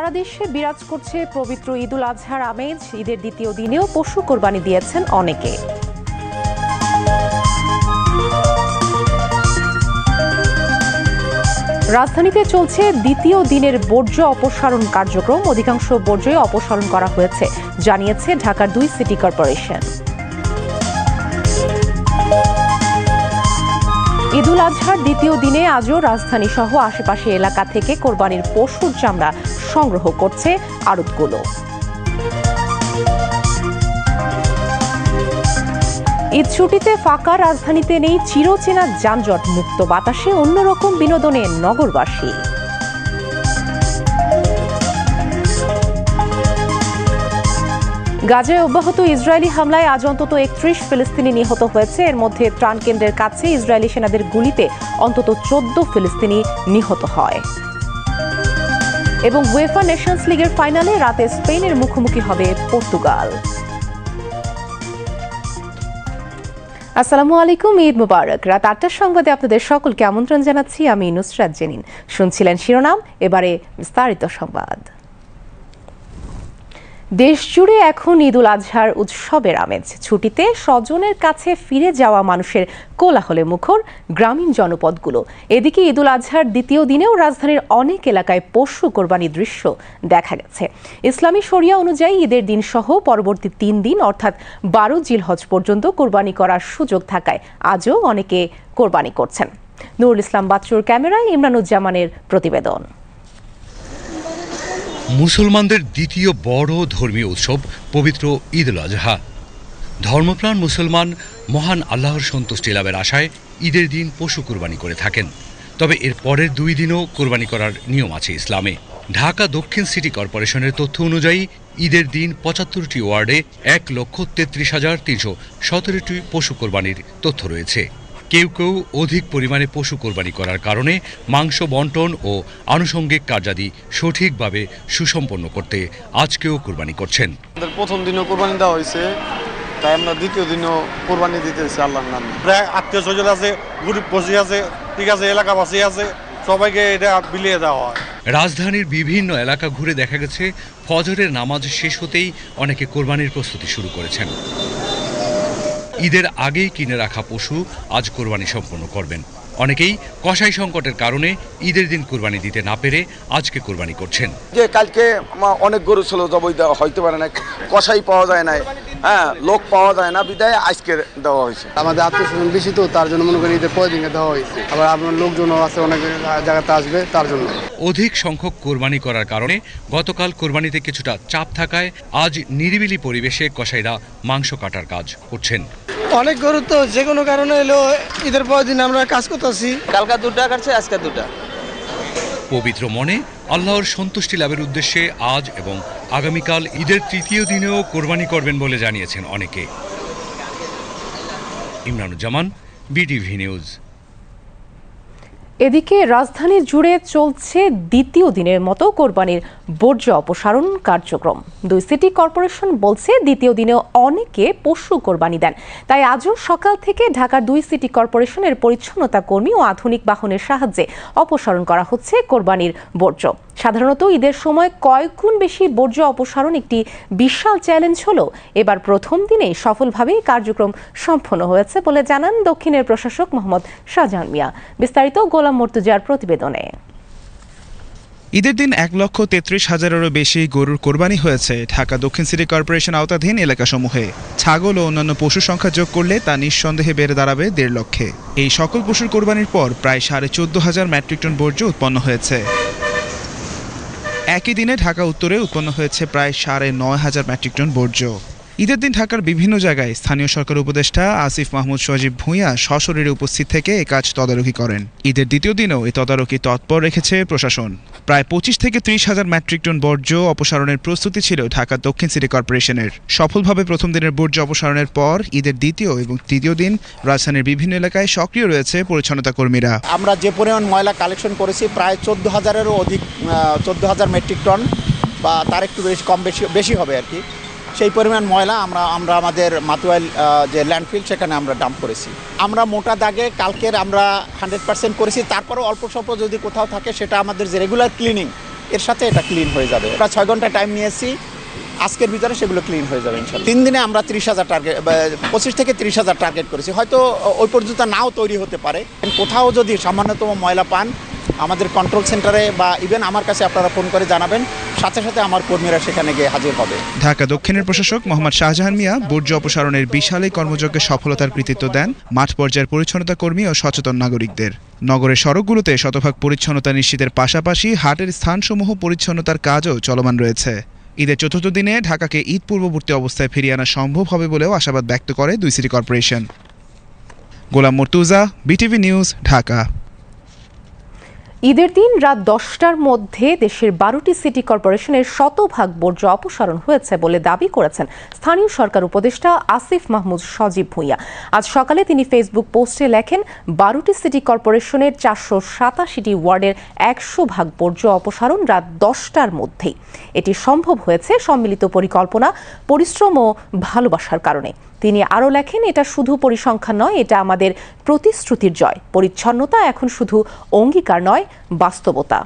সারা দেশে বিরাজ করছে পবিত্র ঈদুল আজহার আমেজ। ঈদের দ্বিতীয় দিনেও পশু কোরবানি দিয়েছেন অনেকে। রাজধানীতে চলছে দ্বিতীয় দিনের বর্জ্য অপসারণ কার্যক্রম। অধিকাংশ বর্জ্যই অপসারণ করা হয়েছে, জানিয়েছে ঢাকার দুই সিটি কর্পোরেশন। ঈদুল আজহার দ্বিতীয় দিনে আজও রাজধানী সহ আশেপাশে এলাকা থেকে কোরবানির পশুর চামড়া সংগ্রহ করছে আড়তগুলো। ঈদ ছুটিতে ফাঁকা রাজধানীতে নেই চিরচেনা যানজট মুক্ত বাতাসে অন্যরকম বিনোদনে নগরবাসী। গাজায় অব্যাহত ইসরায়েলি হামলায় আজ অন্তত একত্রিশ ফিলিস্তিনি নিহত হয়েছে। এর মধ্যে ত্রাণ কেন্দ্রের কাছে ইসরায়েলি সেনাদের গুলিতে অন্তত চোদ্দ ফিলিস্তিনি নিহত হয়। এবং ওয়েফা নেশনস লিগের ফাইনালে রাতে স্পেনের মুখোমুখি হবে পর্তুগাল। আসসালামু আলাইকুম, ঈদ মুবারক। রাত আটটার সংবাদে আপনাদের সকলকে আমন্ত্রণ জানাচ্ছি, আমি নুসরাত জেনিন। শুনছিলেন শিরোনাম, এবারে বিস্তারিত সংবাদ। দেশ জুড়ে এখন ঈদুল আজহার উৎসবের আমেজ। ছুটিতে স্বজনের কাছে ফিরে যাওয়া মানুষের কোলাহলে মুখর গ্রামীণ জনপদগুলো। এদিকে ঈদুল আজহার দ্বিতীয় দিনেও রাজধানীর অনেক এলাকায় পশু কোরবানির দৃশ্য দেখা গেছে। ইসলামী শরিয়া অনুযায়ী ঈদের দিন সহ পরবর্তী তিন দিন, অর্থাৎ বারো জিলহজ পর্যন্ত কোরবানি করার সুযোগ থাকায় আজও অনেকে কোরবানি করছেন। নুরুল ইসলাম বাচ্চুর ক্যামেরায় ইমরানুজ্জামানের প্রতিবেদন। মুসলমানদের দ্বিতীয় বড় ধর্মীয় উৎসব পবিত্র ঈদ উল আজহা। ধর্মপ্রাণ মুসলমান মহান আল্লাহর সন্তুষ্টি লাভের আশায় ঈদের দিন পশু কোরবানি করে থাকেন। তবে এর পরের দুই দিনও কোরবানি করার নিয়ম আছে ইসলামে। ঢাকা দক্ষিণ সিটি কর্পোরেশনের তথ্য অনুযায়ী, ঈদের দিন পঁচাত্তরটি ওয়ার্ডে এক লক্ষ তেত্রিশ হাজার তিনশো সতেরোটি পশু কোরবানির তথ্য রয়েছে। কেউ কেউ অধিক পরিমাণে পশু কোরবানি করার কারণে মাংস বন্টন ও আনুষঙ্গিক কার্যাদি সঠিকভাবে সুসম্পন্ন করতে আজকেও কোরবানি করছেন। আমাদের প্রথম দিনও কোরবানি দেওয়া হয়েছে তাই আমরা দ্বিতীয় দিনও কোরবানি দিতেছি আল্লাহর নামে। প্রায় আত্মীয় স্বজন আছে গরিব পশি আছে ঠিক আছে এলাকাবাসী আছে সবাইকে এটা বিলিয়ে দেওয়া হয়। রাজধানীর বিভিন্ন এলাকা ঘুরে দেখা গেছে ফজরের নামাজ শেষ হতেই অনেকে কোরবানির প্রস্তুতি শুরু করেছেন। ঈদের আগেই কিনে রাখা পশু আজ কোরবানি সম্পন্ন করবেন। অনেকেই কসাই সংকটের কারণে ঈদের দিন কোরবানি দিতে না পেরে আজকে কোরবানি করছেন। যে কালকে অনেক গরু ছিল জবই দেওয়া হইতে পারে না কষাই পাওয়া যায় না হ্যাঁ লোক পাওয়া যায় না বিদায় আজকে দেওয়া হয়েছে। আমাদের আত্মীয় স্বজন বেশি তো তার জন্য মনে করি ঈদের পরের দিনকে দেওয়া হয়েছে। আবার আপনার লোকজনও আছে অনেক জায়গাতে আসবে তার জন্য। অধিক সংখ্যক কোরবানি করার কারণে গতকাল কোরবানিতে কিছুটা চাপ থাকায় আজ নিরিবিলি পরিবেশে কসাইরা মাংস কাটার কাজ করছেন। অনেক গরু তো যে কোনো কারণে এলো ঈদের পরের দিন আমরা কাজ করতেছি। কালকা দুটা কাটছে আজকে দুটা। পবিত্র মনে আল্লাহর সন্তুষ্টি লাভের উদ্দেশ্যে আজ এবং আগামীকাল ঈদের তৃতীয় দিনেও কোরবানি করবেন বলে জানিয়েছেন অনেকে। Imranuzzaman BTV news. এদিকে রাজধানী জুড়ে চলছে দ্বিতীয় দিনের মতো কোরবানির বর্জ্য অপসারণ কার্যক্রম। দুই সিটি কর্পোরেশন বলছে দ্বিতীয় দিনেও অনেকে পশু কোরবানি দেন। তাই আজও সকাল থেকে ঢাকার দুই সিটি কর্পোরেশনের পরিচ্ছন্নতা কর্মী ও আধুনিক বাহনের সাহায্যে অপসারণ করা হচ্ছে কোরবানির বর্জ্য। সাধারণত ঈদের সময় কয়েক গুণ বেশি বর্জ্য অপসারণ একটি বিশাল চ্যালেঞ্জ হলো। এবার প্রথম দিনেই সফলভাবেই কার্যক্রম সম্পন্ন হয়েছে বলে জানান দক্ষিণের প্রশাসক মোহাম্মদ শাহজাহান মিয়া। বিস্তারিত গোলাম মর্তুজার প্রতিবেদনে। ঈদের দিন এক লক্ষ তেত্রিশ হাজারেরও বেশি গরুর কোরবানি হয়েছে ঢাকা দক্ষিণ সিটি কর্পোরেশন আওতাধীন এলাকাসমূহে। ছাগল ও অন্যান্য পশু সংখ্যা যোগ করলে তা নিঃসন্দেহে বেড়ে দাঁড়াবে দেড় লক্ষে। এই সকল পশুর কোরবানির পর প্রায় সাড়ে চোদ্দ হাজার মেট্রিক টন বর্জ্য উৎপন্ন হয়েছে। একই দিনে ঢাকা উত্তরে উৎপন্ন হয়েছে প্রায় সাড়ে নয় হাজার মেট্রিক টন বর্জ্য। ঈদের দিন ঢাকার বিভিন্ন জায়গায় স্থানীয় সরকার উপদেষ্টা আসিফ মাহমুদ সজীব ভূঁইয়া সশরীরে উপস্থিত থেকে এ কাজ তদারকি করেন। ঈদের দ্বিতীয় দিনেও এ তদারকি তৎপর রেখেছে প্রশাসন। প্রায় পঁচিশ থেকে ত্রিশ হাজার মেট্রিক টন বর্জ্য অপসারণের প্রস্তুতি ছিল ঢাকা দক্ষিণ সিটি কর্পোরেশনের। সফলভাবে প্রথম দিনের বর্জ্য অপসারণের পর ঈদের দ্বিতীয় এবং তৃতীয় দিন রাজধানীর বিভিন্ন এলাকায় সক্রিয় রয়েছে পরিচ্ছন্নতা কর্মীরা। আমরা যে পরিমাণ ময়লা কালেকশন করেছি, প্রায় চোদ্দ হাজারেরও অধিক চোদ্দ হাজার মেট্রিক টন বা তার একটু বেশি কম, বেশি বেশি হবে আর কি। সেই পরিমাণ ময়লা আমরা আমরা আমাদের মাতুয়াইল যে ল্যান্ডফিল সেখানে আমরা ডাম্প করেছি। আমরা মোটা দাগে কালকের আমরা হান্ড্রেড পার্সেন্ট করেছি, তারপরেও অল্প স্বল্প যদি কোথাও থাকে সেটা আমাদের যে রেগুলার ক্লিনিং এর সাথে এটা ক্লিন হয়ে যাবে। প্রায় ছয় ঘণ্টা টাইম নিয়েছি, আজকের ভিতরে সেগুলো ক্লিন হয়ে যাবে তিন দিনে আমরা তিরিশ হাজার টার্গেট পঁচিশ থেকে তিরিশ হাজার টার্গেট করেছি। হয়তো ওই পর্যন্ত নাও তৈরি হতে পারে। কোথাও যদি সামান্যতম ময়লা পান, আমাদের কন্ট্রোল সেন্টারে বা ইভেন আমার কাছে আপনারা ফোন করে জানাবেন। সাথে সাথে আমার কর্মীরা সেখানে গিয়ে হাজির হবে। ঢাকা দক্ষিণের প্রশাসক মোহাম্মদ শাহজাহান মিয়া বর্জ্য অপসারণের বিশাল এই কর্মযজ্ঞে সফলতার কৃতিত্ব দেন মাঠ পর্যায়ের পরিচ্ছন্নতা কর্মী ও সচেতন নাগরিকদের। নগরের সড়কগুলোতে শতভাগ পরিচ্ছন্নতা নিশ্চিতের পাশাপাশি হাটের স্থানসমূহ পরিচ্ছন্নতার কাজও চলমান রয়েছে। ঈদের চতুর্থ দিনে ঢাকাকে ঈদ পূর্ববর্তী অবস্থায় ফিরিয়ে আনা সম্ভব হবে বলেও আশাবাদ ব্যক্ত করে দুই city corporation. Golam Murtuza, BTV news, Dhaka. ঈদের দিন রাত দশটার মধ্যে দেশের বারোটি সিটি কর্পোরেশনের শতভাগ বর্জ্য অপসারণ হয়েছে বলে দাবি করেছেন স্থানীয় সরকার উপদেষ্টা আসিফ মাহমুদ সজীব ভূঁইয়া। আজ সকালে তিনি ফেসবুক পোস্টে লেখেন, বারোটি সিটি কর্পোরেশনের চারশো সাতাশিটি ওয়ার্ডের একশো ভাগ বর্জ্য অপসারণ রাত দশটার মধ্যেই। এটি সম্ভব হয়েছে সম্মিলিত পরিকল্পনা, পরিশ্রম ও ভালোবাসার কারণে। তিনি আরও লেখেন, এটা শুধু পরিসংখ্যান নয়, এটা আমাদের প্রতিশ্রুতির জয়। পরিচ্ছন্নতা এখন শুধু অঙ্গীকার নয়, বাস্তবতা।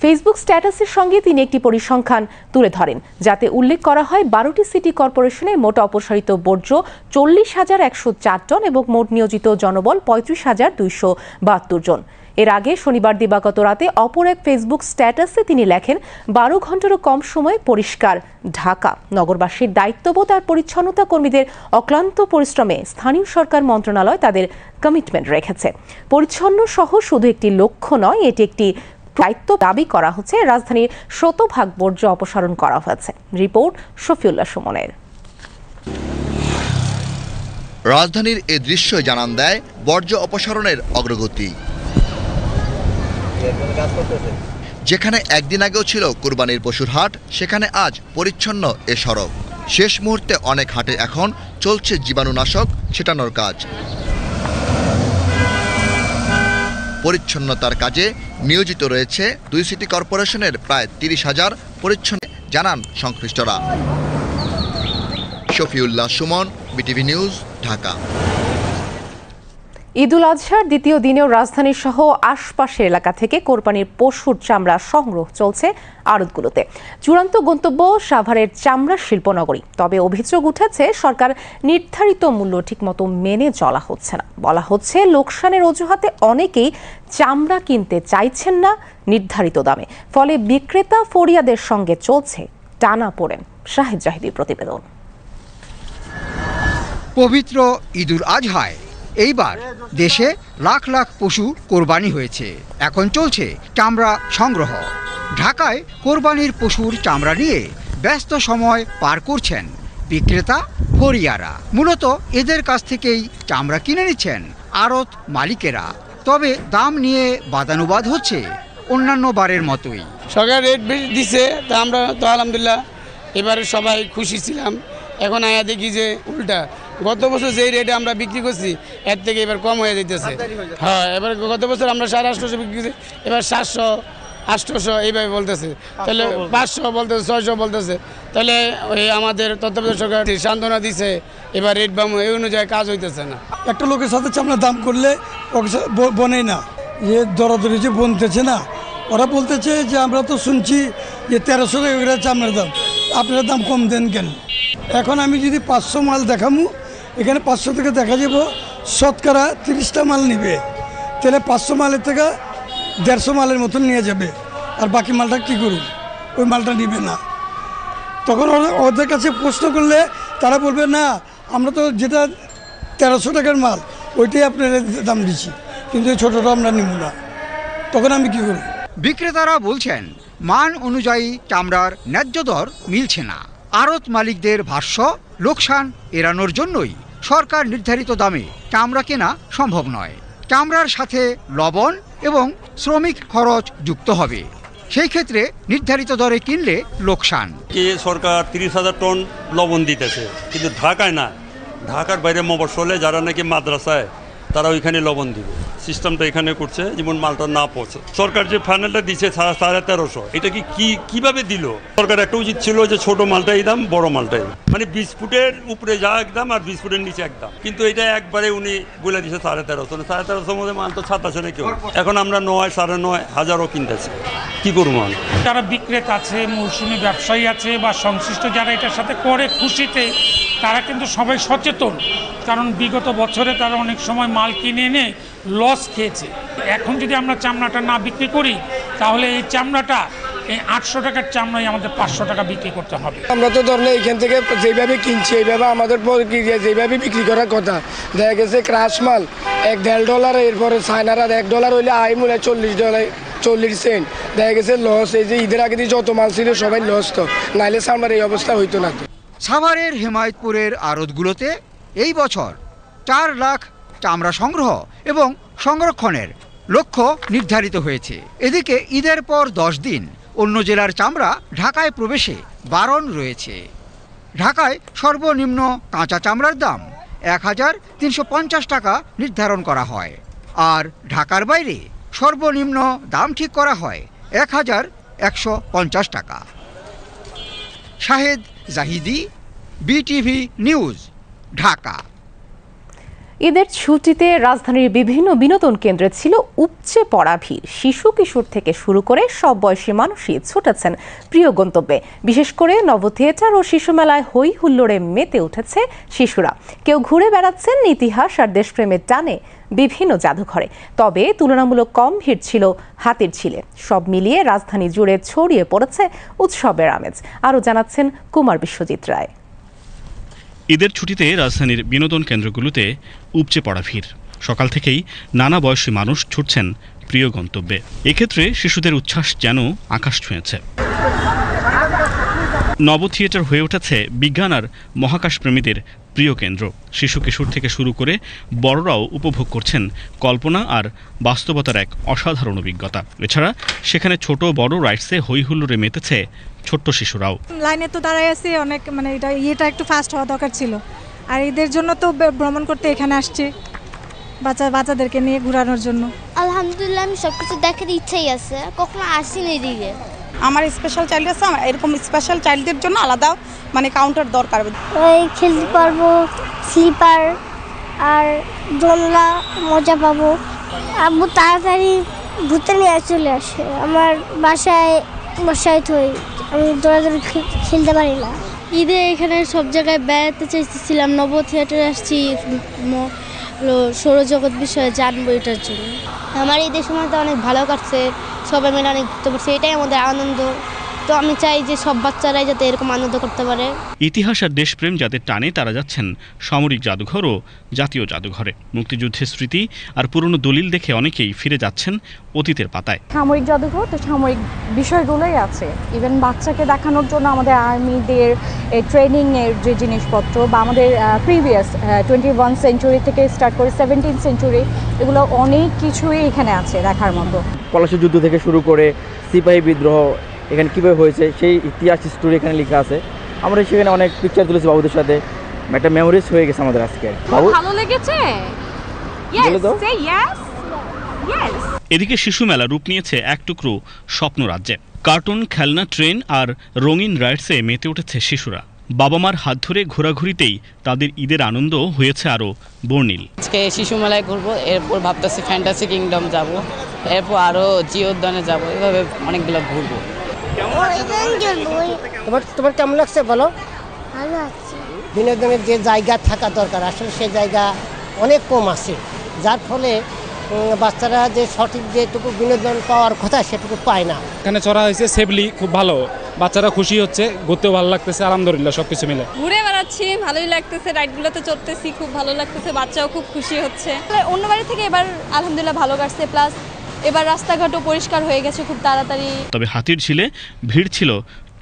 ফেসবুক স্ট্যাটাসের সঙ্গে তিনি একটি পরিসংখ্যান তুলে ধরেন, যাতে উল্লেখ করা হয় বারোটি সিটি কর্পোরেশনে মোট অপসারিত বর্জ্য চল্লিশ হাজার একশো চার এবং মোট নিয়োজিত জনবল পঁয়ত্রিশ হাজার দুইশো বাহাত্তর জন। এর আগে শনিবার দিবাগত রাতে অপর এক ফেসবুক স্ট্যাটাসে তিনি লেখেন, বারো ঘন্টারও কম সময়ে পরিষ্কার ঢাকা। নগরবাসীর দায়িত্ববোধ আর পরিচ্ছন্নতা কর্মীদের অক্লান্ত পরিশ্রমে স্থানীয় সরকার মন্ত্রণালয় তাদের কমিটমেন্ট রেখেছে। পরিচ্ছন্ন সহ শুধু একটি লক্ষ্য নয়, এটি একটি দায়িত্ব দাবি করা হচ্ছে, রাজধানীর শতভাগ বর্জ্য অপসারণ করা হয়েছে। রিপোর্ট শফিউল্লাহ সুমনের। রাজধানীর এ দৃশ্য জানান দেয় বর্জ্য অপসারণের অগ্রগতি। যেখানে একদিন আগেও ছিল কুরবানির পশুর হাট, সেখানে আজ পরিচ্ছন্ন এ সড়ক। শেষ মুহূর্তে অনেক হাটে এখন চলছে জীবাণুনাশক ছেটানোর কাজ। পরিচ্ছন্নতার কাজে নিয়োজিত রয়েছে দুই সিটি কর্পোরেশনের প্রায় তিরিশ হাজার পরিচ্ছন্ন জানান সংশ্লিষ্টরা। Shafiullah Suman, BTV news, Dhaka. ঈদুল আজহার দ্বিতীয় দিনেও রাজধানী সহ আশপাশের এলাকা থেকে কোরবানির পশুর চামড়া সংগ্রহ চলছে আড়তগুলোতে। চূড়ান্ত গন্তব্য সাভারের চামড়া শিল্পনগরী। তবে অভিযোগ উঠেছে, সরকার নির্ধারিত মূল্য ঠিকমতো মেনে চলা হচ্ছে না। বলা হচ্ছে, লোকসানের অজুহাতে অনেকেই চামড়া কিনতে চাইছেন না নির্ধারিত দামে। ফলে বিক্রেতা ফরিয়াদের সঙ্গে চলছে টানা পড়েন। শাহেদ জাহিদির প্রতিবেদন। পবিত্র ঈদুল আজহায়। এইবার দেশে লাখ লাখ পশু কোরবানি হয়েছে। এখন চলছে চামড়া সংগ্রহ। ঢাকায় কোরবানির পশুর চামড়া নিয়ে ব্যস্ত সময় পার করছেন বিক্রেতা ফরিয়ারা মূলত এদের কাছ থেকেই চামড়া কিনে নিচ্ছেন আড়ত মালিকেরা। তবে দাম নিয়ে বাদানুবাদ হচ্ছে অন্যান্য বারের মতোই। সরকার রেট বেশি দিছে, তা আমরা তো আলহামদুলিল্লাহ এবারে সবাই খুশি ছিলাম। এখন আয়া দেখি যে উল্টা। গত বছর যেই রেটে আমরা বিক্রি করছি এর থেকে এবার কম হয়ে যেতেছে হ্যাঁ এবার গত বছর আমরা সাড়ে আটশোশো বিক্রি করছি এবার সাতশো আটশোশো এইভাবে বলতেছে। তাহলে পাঁচশো বলতেছে ছয়শো বলতেছে। তাহলে ওই আমাদের তত্ত্বাবধায়ক সরকার সান্ত্বনা দিছে এবার রেট বাম এই অনুযায়ী কাজ হইতেছে না। একটা লোকের সাথে চামড়া দাম করলে ওকে সা- ব- বনে না। যে দরাদরি যে বনতেছে না ওরা বলতেছে যে আমরা তো শুনছি যে তেরোশো টাকা চামড়ার দাম। আপনার দাম কম দেন কেন? এখন আমি যদি পাঁচশো মাল দেখামু এখানে পাঁচশো থেকে দেখা যাব শতকরা তিরিশটা মাল নিবে। তাহলে পাঁচশো মালের থেকে দেড়শো মালের মতন নিয়ে যাবে। আর বাকি মালটা কী করুন ওই মালটা নিবে না। তখন ওদের কাছে প্রশ্ন করলে তারা বলবে, না, আমরা তো যেটা তেরোশো টাকার মাল, ওইটাই আপনার দাম দিচ্ছি। কিন্তু এই ছোটোটা আমরা নিব না। তখন আমি কী করব? বিক্রেতারা বলছেন, মান অনুযায়ী চামড়ার ন্যায্য দর মিলছে না। আড়ত মালিকদের ভাষ্য, লোকসান এড়ানোর জন্যই সরকার নির্ধারিত দামে চামড়া কেনা সম্ভব নয়। চামড়ার সাথে লবণ এবং শ্রমিক খরচ যুক্ত হবে। সেই ক্ষেত্রে নির্ধারিত দরে কিনলে লোকসান। কে সরকার তিরিশ হাজার টন লবণ দিতেছে, কিন্তু ঢাকায় না। ঢাকার বাইরে মফসলে যারা নাকি মাদ্রাসায় তারা ওইখানে লবণ দিবে। সিস্টেমটা এখানে করছে, যেমন মালটা না পৌঁছে সরকার যে ফাইনালটা দিচ্ছে সাড়ে তেরোশো, এটা কি কি কীভাবে দিল? সরকার একটা উচিত ছিল যে ছোট মালটাই দাম, বড় মালটাই। মানে বিশ ফুটের উপরে যা একদম আর বিশ ফুটের নিচে একদম। কিন্তু এটা একবারে উনি বলে দিচ্ছে সাড়ে তেরোশো। সাড়ে তেরোশোর মধ্যে মাল তো না কেউ এখন আমরা নয়, সাড়ে নয় হাজারও কিনতেছি। কি করব মাল যারা বিক্রেতা আছে, মৌসুমি ব্যবসায়ী আছে বা সংশ্লিষ্ট যারা এটার সাথে করে খুশিতে, তারা কিন্তু সবাই সচেতন। কারণ বিগত বছরে তারা অনেক সময় মাল কিনে এনে লস খেয়েছে। এখন যদি আমরা চামড়াটা না বিক্রি করি তাহলে এই চামড়াটা এই আটশো টাকার চামড়াই আমাদের পাঁচশো টাকা বিক্রি করতে হবে। আমরা তো ধরেন এইখান থেকে যেভাবে কিনছি এইভাবে আমাদের প্রক্রিয়া যেভাবে বিক্রি করার কথা দেখা গেছে ক্রাশ মাল এক দেড় ডলার এরপরে সাইনারা এক ডলার হইলে আই মূল্য চল্লিশ ডলার চল্লিশ সেন্ট দেখা গেছে লস এই যে ঈদের আগে যত মাল ছিল সবাই লস তো নাইলে সামনের এই অবস্থা হইতো না সাভারের হেমায়তপুরের আড়তগুলোতে এই বছর চার লাখ চামড়া সংগ্রহ এবং সংরক্ষণের লক্ষ্য নির্ধারিত হয়েছে। এদিকে ঈদের পর দশ দিন অন্য জেলার চামড়া ঢাকায় প্রবেশে বারণ রয়েছে। ঢাকায় সর্বনিম্ন কাঁচা চামড়ার দাম এক হাজার তিনশো পঞ্চাশ টাকা নির্ধারণ করা হয় আর ঢাকার বাইরে সর্বনিম্ন দাম ঠিক করা হয় এক হাজার একশো পঞ্চাশ টাকা। Shahed Zahidi, BTV news, Dhaka. ঈদের ছুটিতে রাজধানীর বিভিন্ন বিনোদন কেন্দ্রে ছিল উপচে পড়া ভিড়। শিশু কিশোর থেকে শুরু করে সব বয়সী মানুষই ছুটেছেন প্রিয় গন্তব্যে। বিশেষ করে নব থিয়েটার ও শিশু মেলায় হই হুল্লোড়ে মেতে উঠেছে শিশুরা। কেউ ঘুরে বেড়াচ্ছেন ইতিহাস আর দেশপ্রেমের টানে বিভিন্ন জাদুঘরে। তবে তুলনামূলক কম ভিড় ছিল হাতির ছিলে সব মিলিয়ে রাজধানী জুড়ে ছড়িয়ে পড়েছে উৎসবের আমেজ। আরও জানাচ্ছেন কুমার বিশ্বজিৎ রায়। ঈদের ছুটিতে রাজধানীর বিনোদন কেন্দ্রগুলোতে উপচে পড়া ভিড়। সকাল থেকেই নানা বয়সী মানুষ ছুটছেন প্রিয় গন্তব্যে। এক্ষেত্রে শিশুদের উচ্ছ্বাস যেন আকাশ ছুঁয়েছে। নব থিয়েটার হয়ে উঠেছে বিজ্ঞান আর মহাকাশ প্রেমীদের প্রিয় কেন্দ্র। শিশু কিশোর থেকে শুরু করে বড়রাও উপভোগ করছেন কল্পনা আর বাস্তবতার এক অসাধারণ অভিজ্ঞতা। এছাড়া সেখানে ছোট বড় রাইডসে হইহুল্লোড়ে মেতেছে ছোট্ট শিশুরাও। লাইনে তো দাঁড়ায় আছি অনেক মানে এটা ইয়েটা একটু ফাস্ট হওয়া দরকার ছিল। আর এদের জন্য তো ভ্রমণ করতে এখানে আসছি বাচ্চা বাচ্চাদেরকে নিয়ে ঘোরানোর জন্য। আলহামদুলিল্লাহ আমি সব কিছু দেখার ইচ্ছাই আছে কখনো আসিনি এদিকে। আমার স্পেশাল চাইল্ড আছে আমার এরকম স্পেশাল চাইল্ডদের জন্য আলাদা মানে কাউন্টার দরকার। ওই খেলতে পারব স্লিপার আর দোলনা মজা পাবো। আব্বু তাড়াতাড়ি ভূতে নিয়ে চলে আসে আমার বাসায় বাসায় থই। আমি দৌড়াদৌড়ি খেলতে পারি না। ঈদে এখানে সব জায়গায় বেড়াতে চাইতেছিলাম নব থিয়েটারে আসছি সৌরজগৎ বিষয়ে জানব এটার জন্য। আমার ঈদের সময় তো অনেক ভালো কাটছে সবাই মিলে অনেক ঘুরতে পারছে এটাই আমাদের আনন্দ। তো আমি চাই যে সব বাচ্চারাই যাতে এরকম আনন্দ করতে পারে। ইতিহাস আর দেশপ্রেম যাদের টানে তারা যাচ্ছেন সামরিক জাদুঘর ও জাতীয় জাদুঘরে। মুক্তিযুদ্ধের স্মৃতি আর পুরনো দলিল দেখে অনেকেই ফিরে যাচ্ছেন অতীতের পাতায়। সামরিক জাদুঘর তো সামরিক বিষয়গুলোই আছে। ইভেন বাচ্চাকে দেখানোর জন্য আমাদের আর্মিদের ট্রেনিংয়ের যে জিনিসপত্র বা আমাদের প্রিভিয়াস টোয়েন্টি ওয়ান সেঞ্চুরি থেকে স্টার্ট করে সেভেন্টিন সেঞ্চুরি এগুলো অনেক কিছুই এখানে আছে দেখার মতো। পলাশী যুদ্ধ থেকে শুরু করে সিপাহী বিদ্রোহ এখানে কীভাবে হয়েছে সেই ইতিহাস স্টোরি এখানে লেখা আছে। আমরা সেখানে অনেক পিকচার তুলেছি বাবুদের সাথে। একটা মেমোরিজ হয়ে গেছে আমাদের আজকে। বাবু? ভালো লেগেছে? বলে দাও। এদিকে শিশু মেলা রূপ নিয়েছে এক টুকরো স্বপ্ন রাজ্যে কার্টুন খেলনা ট্রেন আর রঙিন রাইডসে মেতে উঠেছে শিশুরা। বাবা মার হাত ধরে ঘোরাঘুরিতেই তাদের ঈদের আনন্দ হয়েছে আরও বর্ণিল। আজকে শিশু মেলায় ঘুরবো এরপর ভাবতেছি ফ্যান্টাসি কিংডম যাব এরপর আরও জিও উদ্যানে যাব এভাবে অনেকগুলো ঘুরবো। তোমার তোমার কেমন লাগছে বলো? বিনোদনের যে জায়গা থাকা দরকার আসলে সে জায়গা অনেক কম আছে। যার ফলে বাচ্চারা যে সঠিক যেটুকু বিনোদন পাওয়ার কথা সেটুকু পায় না। এখানে চড়া হয়েছে সেফলি খুব ভালো। বাচ্চারা খুশি হচ্ছে ঘুরতেও ভালো লাগতেছে আলহামদুলিল্লাহ সব কিছু মিলে। ঘুরে বেড়াচ্ছি ভালোই লাগতেছে রাইডগুলোতে চড়তেছি খুব ভালো লাগতেছে বাচ্চাও খুব খুশি হচ্ছে। অন্য বাড়ি থেকে এবার আলহামদুলিল্লাহ ভালো কাটছে প্লাস এবার রাস্তাঘাটও পরিষ্কার হয়ে গেছে খুব তাড়াতাড়ি। তবে হাতির ঝিলে ভিড় ছিল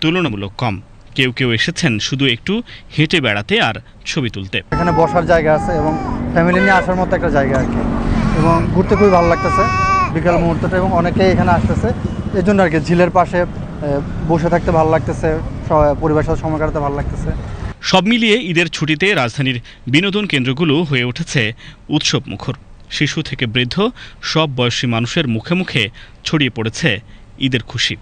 তুলনামূলক কম। কেউ কেউ এসেছেন শুধু একটু হেঁটে বেড়াতে আর ছবি তুলতে। এখানে বসার জায়গা আছে এবং ফ্যামিলি নিয়ে আসার মতো একটা জায়গা আর কি। এবং ঘুরতে খুবই ভালো লাগতেছে বিকাল মুহূর্তটা এবং অনেকেই এখানে আসতেছে। এই জন্য আর কি ঝিলের পাশে বসে থাকতে ভালো লাগতেছে পরিবারের সাথে সময় কাটাতে ভালো লাগতেছে। সব মিলিয়ে ঈদের ছুটিতে রাজধানীর বিনোদন কেন্দ্রগুলো হয়ে উঠেছে উৎসব মুখর শিশু থেকে বৃদ্ধ, সব বয়সী মানুষের মুখে মুখে ছড়িয়ে পড়েছে ঈদের খুশি।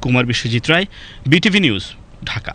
Kumar Biswajit Roy, BTV news, Dhaka.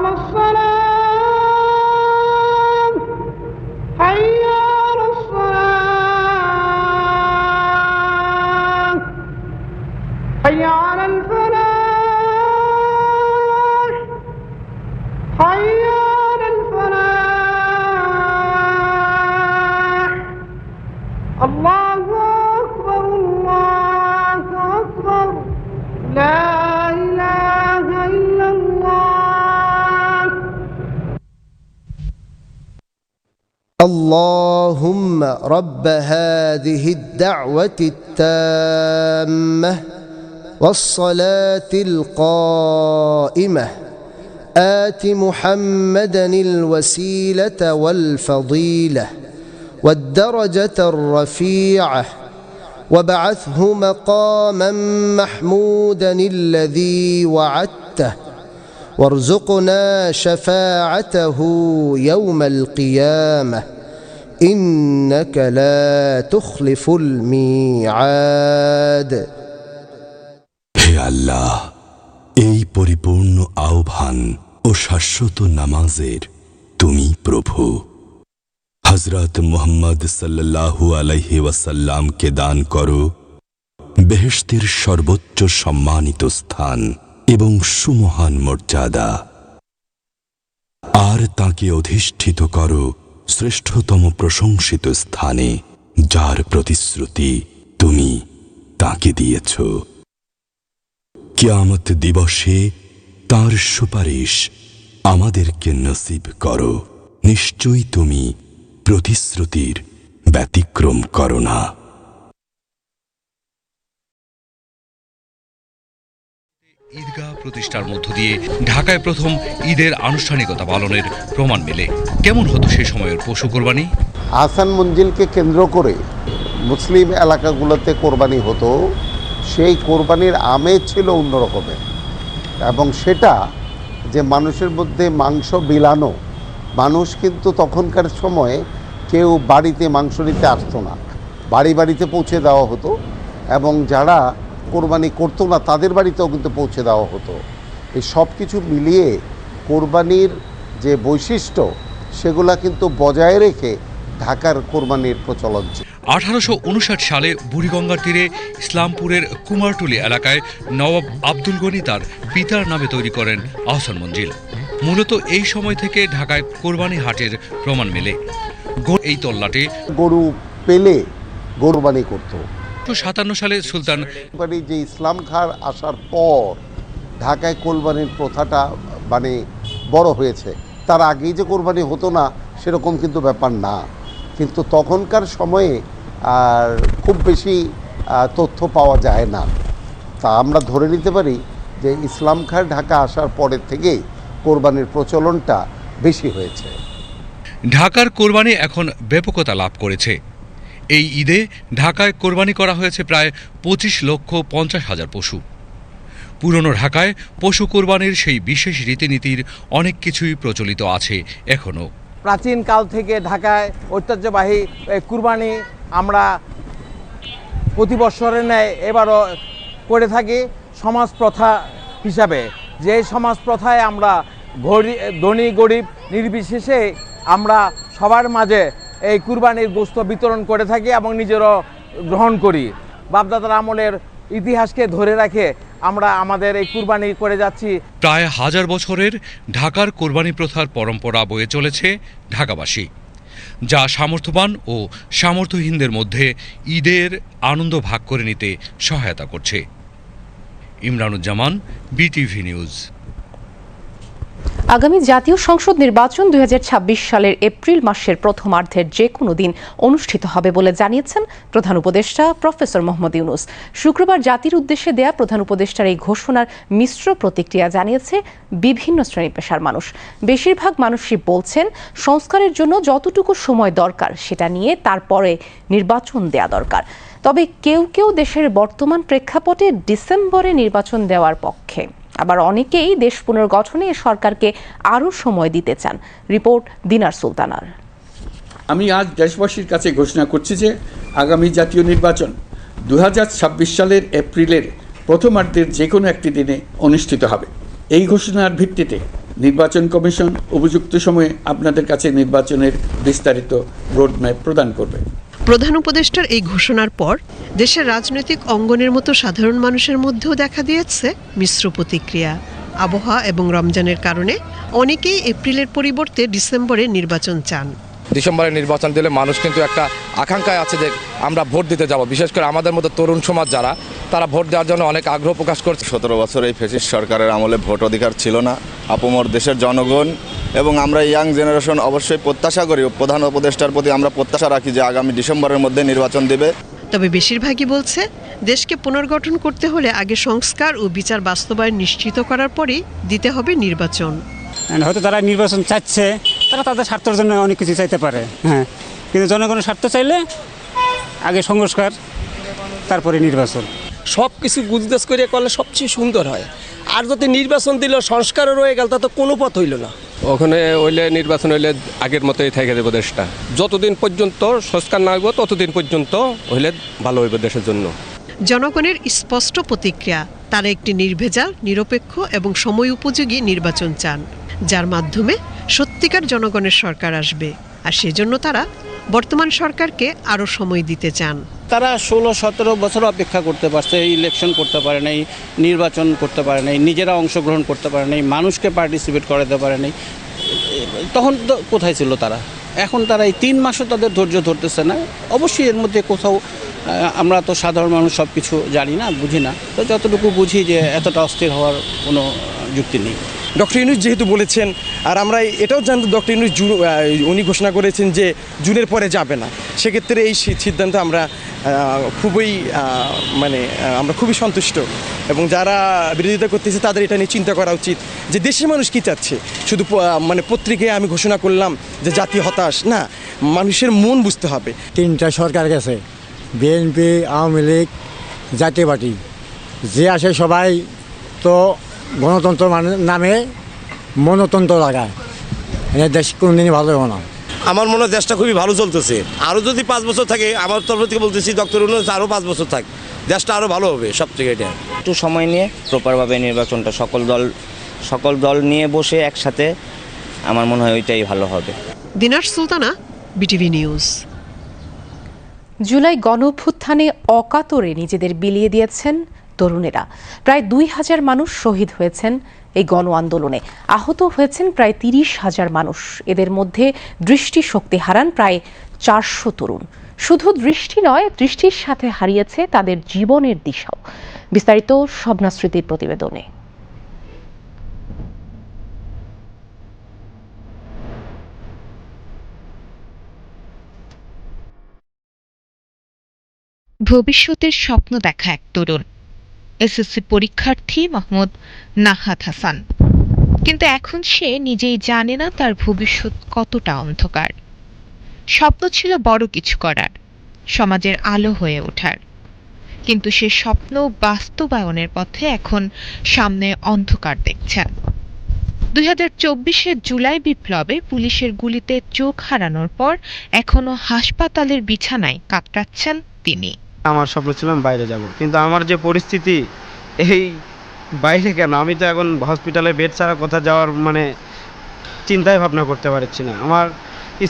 اللهم رب هذه الدعوة التامة والصلاة القائمة. آت محمدا الوسيلة والفضيلة والدرجة الرفيعة وابعثه مقاما محمودا الذي وعدته. وارزقنا شفاعته يوم القيامة. انك لا تخلف الميعاد হে আল্লাহ এই পরিপূর্ণ আহ্বান ও শাশ্বত নামাজের তুমি প্রভু হজরত মুহাম্মদ সাল্লাল্লাহু আলাইহি ওয়াসাল্লামকে দান করো বেহেশতের সর্বোচ্চ সম্মানিত স্থান এবং সুমহান মর্যাদা আর তাকে অধিষ্ঠিত করো শ্রেষ্ঠতম প্রশংসিত স্থানে যার প্রতিশ্রুতি তুমি তাকে দিয়েছ। কিয়ামত দিবসে তার সুপারিশ আমাদেরকে নসিব করো। নিশ্চয়ই তুমি প্রতিশ্রুতির ব্যতিক্রম করো না। ঈদগাহ প্রতিষ্ঠার মধ্য দিয়ে ঢাকায় প্রথম ঈদের আনুষ্ঠানিকতা পালনের প্রমাণ মেলে। কেমন হতো সে সময়ের পশু কোরবানি? আহসান মঞ্জিলকে কেন্দ্র করে মুসলিম এলাকাগুলোতে কোরবানি হতো। সেই কোরবানির আমেজ ছিল অন্য রকমের এবং সেটা যে মানুষের মধ্যে মাংস বিলানো, মানুষ কিন্তু তখনকার সময়ে কেউ বাড়িতে মাংস নিতে আসতো না। বাড়ি বাড়িতে পৌঁছে দেওয়া হতো। এবং যারা কোরবানি করতো না তাদের বাড়িতেও কিন্তু পৌঁছে দেওয়া হতো। এই সব কিছু মিলিয়ে কোরবানির যে বৈশিষ্ট্য সেগুলা কিন্তু বজায় রেখে ঢাকার কোরবানির প্রচলন ছিল। আঠারোশো সালে বুড়িগঙ্গার তীরে ইসলামপুরের কুমারটুলি এলাকায় নবাব আব্দুল গনি তার পিতার নামে তৈরি করেন আহসান মঞ্জিল। মূলত এই সময় থেকে ঢাকায় কোরবানি হাটের প্রমাণ মেলে। এই তল্লাটে গরু পেলে কোরবানি করতো। সালে সুলতান যে ইসলাম খার আসার পর ঢাকায় কোরবানির প্রথাটা মানে বড় হয়েছে। তার আগেই যে কোরবানি হতো না সেরকম কিন্তু ব্যাপার না। কিন্তু তখনকার সময়ে আর খুব বেশি তথ্য পাওয়া যায় না। তা আমরা ধরে নিতে পারি যে ইসলাম খার ঢাকা আসার পরের থেকেই কোরবানির প্রচলনটা বেশি হয়েছে। ঢাকার কোরবানি এখন ব্যাপকতা লাভ করেছে। এই ঈদে ঢাকায় কোরবানি করা হয়েছে প্রায় পঁচিশ লক্ষ পঞ্চাশ হাজার পশু। পুরনো ঢাকায় পশু কোরবানির সেই বিশেষ রীতিনীতির অনেক কিছুই প্রচলিত আছে এখনও। প্রাচীন কাল থেকে ঢাকায় ঐতিহ্যবাহী কুরবানি আমরা প্রতি বছরের ন্যায় এবারও করে থাকি সমাজ প্রথা হিসাবে। যে সমাজ প্রথায় আমরা ধনী, গরিব, নির্বিশেষে আমরা সবার মাঝে এই কুরবানির গোস্ত বিতরণ করে থাকি এবং নিজেরও গ্রহণ করি। বাপদাদার আমলের ইতিহাসকে ধরে রাখে আমরা আমাদের এই কুরবানি করে যাচ্ছি। প্রায় হাজার বছরের ঢাকার কোরবানি প্রথার পরম্পরা বয়ে চলেছে ঢাকাবাসী, যা সামর্থ্যবান ও সামর্থ্যহীনদের মধ্যে ঈদের আনন্দ ভাগ করে নিতে সহায়তা করছে। Imranuzzaman, BTV news. আগামী জাতীয় সংসদ নির্বাচন দুই হাজার ছাব্বিশ সালের এপ্রিল মাসের প্রথমার্ধের যে কোনো দিন অনুষ্ঠিত হবে বলে জানিয়েছেন প্রধান উপদেষ্টা প্রফেসর মোহাম্মদ ইউনুস। শুক্রবার জাতির উদ্দেশ্যে দেয়া প্রধান উপদেষ্টার এই ঘোষণার মিশ্র প্রতিক্রিয়া জানিয়েছে বিভিন্ন শ্রেণি পেশার মানুষ। বেশিরভাগ মানুষই বলছেন, সংস্কারের জন্য যতটুকু সময় দরকার সেটা নিয়ে তারপরে নির্বাচন দেয়া দরকার। তবে কেউ কেউ দেশের বর্তমান প্রেক্ষাপটে ডিসেম্বরে নির্বাচন দেওয়ার পক্ষে। আবার অনেকেই দেশ পুনর্গঠনে সরকারকে আরও সময় দিতে চান। রিপোর্ট দিনার সুলতানার। আমি আজ দেশবাসীর কাছে ঘোষণা করছি যে আগামী জাতীয় নির্বাচন দু হাজার ছাব্বিশ সালের এপ্রিলের প্রথমার্ধের যে কোনো একটি দিনে অনুষ্ঠিত হবে। এই ঘোষণার ভিত্তিতে নির্বাচন কমিশন উপযুক্ত সময়ে আপনাদের কাছে নির্বাচনের বিস্তারিত রোডম্যাপ প্রদান করবে। প্রধান উপদেষ্টার এই ঘোষণার পর দেশের রাজনৈতিক অঙ্গনের মতো সাধারণ মানুষের মধ্যেও দেখা দিয়েছে মিশ্র প্রতিক্রিয়া। আবহাওয়া এবং রমজানের কারণে অনেকেই এপ্রিলের পরিবর্তে ডিসেম্বরে নির্বাচন চান। ডিসেম্বরে নির্বাচন দিলে মানুষ কিন্তু একটা আকাঙ্ক্ষায় আছে যে আমরা ভোট দিতে যাব। বিশেষ করে আমাদের মতো তরুণ সমাজ যারা তারা ভোট দেওয়ার জন্য অনেক আগ্রহ প্রকাশ করছে। সতেরো বছর এই ফেসিস সরকারের আমলে ভোট অধিকার ছিল না। আপমর দেশের জনগণ এবং আমরা ইয়াং জেনারেশন অবশ্যই প্রত্যাশা করি প্রধান উপদেষ্টার প্রতি আমরা প্রত্যাশা রাখি যে আগামী ডিসেম্বরের মধ্যে নির্বাচন দেবে। তবে বেশিরভাগই বলছে দেশকে পুনর্গঠন করতে হলে আগে সংস্কার ও বিচার বাস্তবায়ন নিশ্চিত করার পরেই দিতে হবে নির্বাচন। হয়তো তারা নির্বাচন চাচ্ছে তারা তাদের স্বার্থের জন্য অনেক কিছু চাইতে পারে হ্যাঁ। কিন্তু জনগণের স্বার্থ চাইলে আগে সংস্কার তারপরে নির্বাচন। সব কিছু গুজগাছ করে করলে সবচেয়ে সুন্দর হয়। আর যদি নির্বাচন দিল সংস্কারও রয়ে গেল তা তো কোনো পথ হইল না। ওখানে হইলে নির্বাচন হইলে আগের মতোই থেকে দেবো দেশটা। যতদিন পর্যন্ত সংস্কার না হইব ততদিন পর্যন্ত হইলে ভালো হইব দেশের জন্য। জনগণের স্পষ্ট প্রতিক্রিয়া তারা একটি নির্ভেজাল নিরপেক্ষ এবং সময় উপযোগী নির্বাচন চান। যার মাধ্যমে সত্যিকার জনগণের সরকার আসবে। আর সেজন্য তারা বর্তমান সরকারকে আরও সময় দিতে চান। তারা ষোলো সতেরো বছর অপেক্ষা করতে পারছে ইলেকশন করতে পারে নাই, নির্বাচন করতে পারে নাই, নিজেরা অংশগ্রহণ করতে পারে নাই, মানুষকে পার্টিসিপেট করাতে পারে নাই। তখন তো কোথায় ছিল তারা? এখন তারা এই তিন মাসও তাদের ধৈর্য ধরতেছে না। অবশ্যই এর মধ্যে কোথাও আমরা তো সাধারণ মানুষ সব কিছু জানি না, বুঝি না। তো যতটুকু বুঝি যে এতটা অস্থির হওয়ার কোনো যুক্তি নেই। ডক্টর ইউনুস যেহেতু বলেছেন, আর আমরা এটাও জানতো ডক্টর ইউনুস উনি ঘোষণা করেছেন যে জুনের পরে যাবে না। সেক্ষেত্রে এই সিদ্ধান্ত আমরা খুবই মানে আমরা খুবই সন্তুষ্ট। এবং যারা বিরোধিতা করতেছে তাদের এটা নিয়ে চিন্তা করা উচিত যে দেশের মানুষ কী চাচ্ছে? শুধু মানে পত্রিকায় আমি ঘোষণা করলাম যে জাতি হতাশ। না, মানুষের মন বুঝতে হবে। তিনটা সরকার গেছে, বিএনপি, আওয়ামী লীগ, জাতীয় পার্টি। যে আসে সবাই তো গণতন্ত্র মানে নামে মনতন্ত্র লাগায়। দেশ কোনদিনই ভালো হবে না। আমার মনে হয় দেশটা খুবই ভালো চলতেছে। আরও যদি পাঁচ বছর থাকে আমার তরফ থেকে বলতেছি ডক্টর অনুজ আরও পাঁচ বছর থাক। দেশটা আরও ভালো হবে সব থেকে এটা। একটু সময় নিয়ে প্রপারভাবে নির্বাচনটা সকল দল সকল দল নিয়ে বসে একসাথে আমার মনে হয় ওইটাই ভালো হবে। Dinar Sultana BTV news. July গণঅভ্যুত্থানে অকাতরে নিজেদের বিলিয়ে দিয়েছেন তরুণেরা। প্রায় দুই হাজার মানুষ শহীদ হয়েছেন এই গণ আন্দোলনে আহত হয়েছেন প্রায় তিরিশ হাজার মানুষ। এদের মধ্যে দৃষ্টিশক্তি হারান প্রায় চারশো তরুণ। শুধু দৃষ্টি নয়, দৃষ্টির সাথে হারিয়েছে তাদের জীবনের দিশাও। বিস্তারিত স্বপ্না স্মৃতির প্রতিবেদনে। ভবিষ্যতের স্বপ্ন দেখা এক তরুণ। এসএসসি পরীক্ষার্থী মোহাম্মদ নাহাত হাসান। কিন্তু এখন সে নিজেই জানে না তার ভবিষ্যৎ কতটা অন্ধকার। স্বপ্ন ছিল বড় কিছু করার, সমাজের আলো হয়ে ওঠার। কিন্তু সে স্বপ্ন বাস্তবায়নের পথে এখন সামনে অন্ধকার দেখছেন দুই হাজার চব্বিশের জুলাই বিপ্লবে পুলিশের গুলিতে চোখ হারানোর পর এখনও হাসপাতালের বিছানায় কাতরাচ্ছেন তিনি। আমার স্বপ্ন ছিল আমি বাইরে যাব। কিন্তু আমার যে পরিস্থিতি, এই বাইরে কেন? আমি তো এখন হসপিটালে বেড ছাড়া কোথাও যাওয়ার মানে চিন্তায় ভাবনা করতে পারছি না। আমার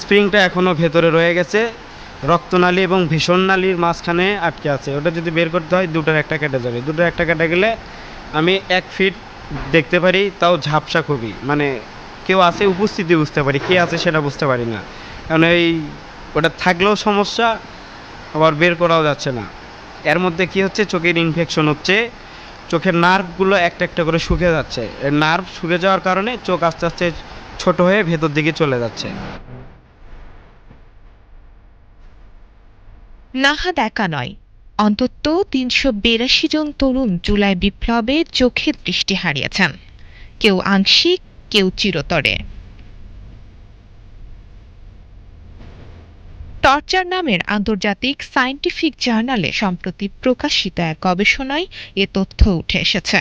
স্প্রিংটা এখনও ভেতরে রয়ে গেছে। রক্তনালী এবং ভীষণ নালীর মাঝখানে আটকে আছে। ওটা যদি বের করতে হয়, দুটোর একটা কেটে যাবে। দুটোর একটা কেটে গেলে আমি এক ফিট দেখতে পারি, তাও ঝাপসা খুবই। মানে কেউ আছে উপস্থিতি বুঝতে পারি, কে আছে সেটা বুঝতে পারি না। কারণ এই ওটা থাকলেও সমস্যা আবার বের করাও যাচ্ছে না। এর মধ্যে কি হচ্ছে? চোখের ইনফেকশন হচ্ছে। চোখের নার্ভগুলো একটা একটা করে শুকে যাচ্ছে। নার্ভ শুকে যাওয়ার কারণে চোখ আস্তে আস্তে ছোট হয়ে ভেতর দিকে চলে যাচ্ছে। নাহাদ একা নয়। অন্তত তিনশো বিরাশি জন তরুণ জুলাই বিপ্লবে চোখের দৃষ্টি হারিয়েছেন। কেউ আংশিক, কেউ চিরতরে। টর্চার নামের আন্তর্জাতিক সায়েন্টিফিক জার্নালে সম্প্রতি প্রকাশিত এক গবেষণায় এ তথ্য উঠে এসেছে।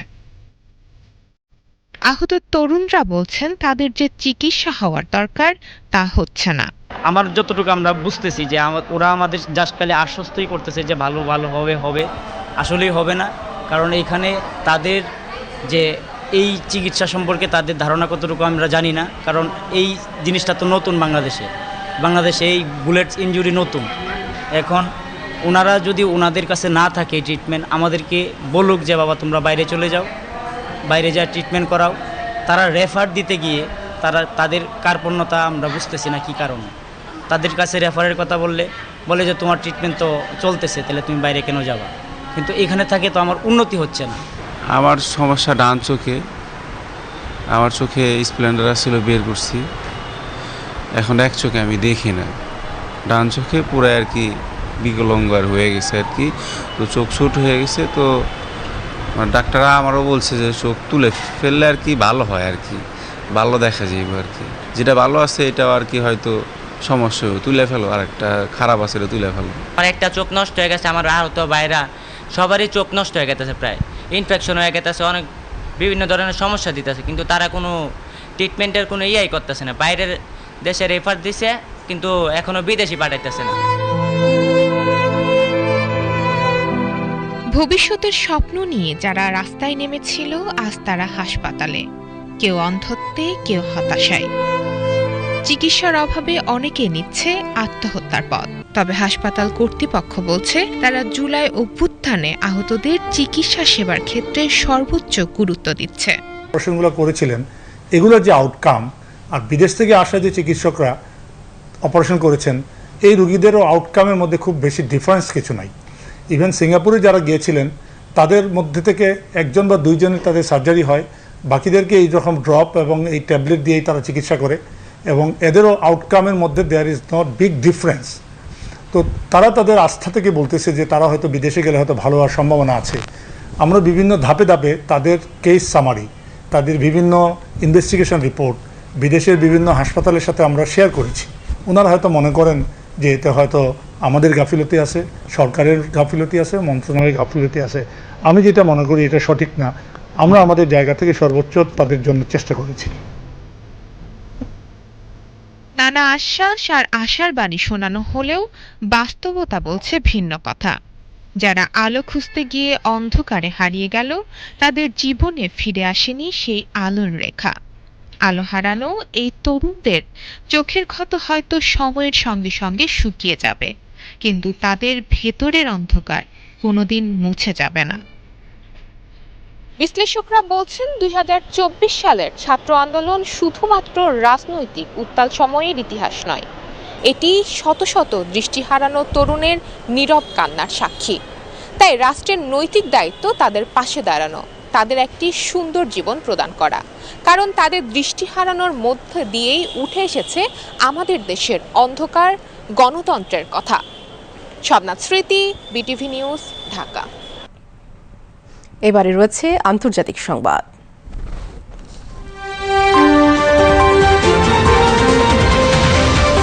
আহত তরুণরা বলছেন, তাদের যে চিকিৎসা হওয়ার দরকার, তা হচ্ছে না। আমার যতটুকু আমরা বুঝতেছি যে ওরা আমাদের জাস্ট খালি আশ্বস্তই করতেছে যে ভালো ভালো হবে হবে। আসলেই হবে না। কারণ এখানে তাদের যে এই চিকিৎসা সম্পর্কে তাদের ধারণা কতটুকু আমরা জানি না। কারণ এই জিনিসটা তো নতুন বাংলাদেশে। বাংলাদেশে এই বুলেটস ইনজুরি নতুন। এখন ওনারা যদি ওনাদের কাছে না থাকে ট্রিটমেন্ট আমাদেরকে বলুক যে, বাবা, তোমরা বাইরে চলে যাও, বাইরে যা ট্রিটমেন্ট করাও। তারা রেফার দিতে গিয়ে তারা, তাদের কার্পণ্যতা আমরা বুঝতেছি না কী কারণে। তাদের কাছে রেফারের কথা বললে, বলে যে, তোমার ট্রিটমেন্ট তো চলতেছে, তাহলে তুমি বাইরে কেন যাবা? কিন্তু এখানে থাকে তো আমার উন্নতি হচ্ছে না। আমার সমস্যা ডান চোখে। আমার চোখে স্প্লেন্ডার ছিল বের করছি। এখন এক চোখে আমি দেখি না। ডান চোখে পুরো আর কি বিকলঙ্গ আর হয়ে গেছে আর কি। তো চোখ ছোট হয়ে গেছে, তো আমার ডাক্তাররা আমারও বলছে যে চোখ তুলে ফেললে আর কি ভালো হয় আর কি। ভালো দেখা যাইব আর কি। যেটা ভালো আছে এটাও আর কি হয়তো সমস্যা তুলে ফেলো আর একটা খারাপ আছে তুলে ফেলো। আমার একটা চোখ নষ্ট হয়ে গেছে, আমার আহত বাইরা সবারই চোখ নষ্ট হয়ে গেছে প্রায়। ইনফেকশন হয়ে গেছে অনেক বিভিন্ন ধরনের সমস্যা দিতেছে, কিন্তু তারা কোনো ট্রিটমেন্টের কোনো ইয়াই করতেছে না। বাইরের দেশে রেফার দিছে কিন্তু এখনও বিদেশি পাঠাইতেছে না। ভবিষ্যতের স্বপ্ন নিয়ে যারা রাস্তায় নেমেছিল আজ তারা হাসপাতালে। কেউ অন্ধত্বে কেউ হতাশায়। চিকিৎসার অভাবে অনেকে নিচ্ছে আত্মহত্যার পথ। তবে হাসপাতাল কর্তৃপক্ষ বলছে তারা জুলাই অভ্যুত্থানে আহতদের চিকিৎসা সেবার ক্ষেত্রে সর্বোচ্চ গুরুত্ব দিচ্ছে। অপারেশনগুলো করেছিলেন এগুলোর যে আউটকাম আর বিদেশ থেকে আসা যে চিকিৎসকরা অপারেশন করেছেন, এই রুগীদেরও আউটকামের মধ্যে খুব বেশি ডিফারেন্স কিছু নাই। ইভেন সিঙ্গাপুরে যারা গিয়েছিলেন, তাদের মধ্যে থেকে একজন বা দুইজনের তাদের সার্জারি হয়, বাকিদেরকে এই রকম ড্রপ এবং এই ট্যাবলেট দিয়েই তারা চিকিৎসা করে এবং এদেরও আউটকামের মধ্যে there is not big difference তো তারা তাদের আস্থা থেকে বলতেছে যে তারা হয়তো বিদেশে গেলে হয়তো ভালো হওয়ার সম্ভাবনা আছে। আমরা বিভিন্ন ধাপে ধাপে তাদের কেস সামারি তাদের বিভিন্ন ইনভেস্টিগেশন রিপোর্ট বিদেশের বিভিন্ন হাসপাতালের সাথে আমরা শেয়ার করেছি। ওনারা হয়তো মনে করেন যে এতে হয়তো আমাদের গাফিলতি আছে, সরকারের গাফিলতি আছে, মন্ত্রণালয়ের গাফিলতি আছে। আমি যেটা মনে করি এটা সঠিক না, আমরা আমাদের জায়গা থেকে সর্বোচ্চ তাদের জন্য চেষ্টা করেছি। নানা আশ্বাস আর আশার বাণী শোনানো হলেও বাস্তবতা বলছে ভিন্ন কথা। যারা আলো খুঁজতে গিয়ে অন্ধকারে হারিয়ে গেল, তাদের জীবনে ফিরে আসেনি সেই আলোর রেখা। আলো হারানো এই তরুণদের চোখের ক্ষত হয়তো সময়ের সঙ্গে সঙ্গে শুকিয়ে যাবে, কিন্তু তাদের ভেতরের অন্ধকার কোনোদিন মুছে যাবে না। বিশ্লেষকরা বলছেন দু হাজার চব্বিশ সালের ছাত্র আন্দোলন শুধুমাত্র রাজনৈতিক উত্তাল সময়ের ইতিহাস নয়, এটি শত শত দৃষ্টি হারানো তরুণের নীরব কান্নার সাক্ষী। তাই রাষ্ট্রের নৈতিক দায়িত্ব তাদের পাশে দাঁড়ানো। তাদের একটি সুন্দর জীবন প্রদান করা। কারণ তাদের দৃষ্টি হারানোর মধ্য দিয়েই উঠে এসেছে আমাদের দেশের অন্ধকার গণতন্ত্রের কথা। সবনাথ স্মৃতি, বিটিভি নিউজ, ঢাকা। এবারে রয়েছে আন্তর্জাতিক সংবাদ।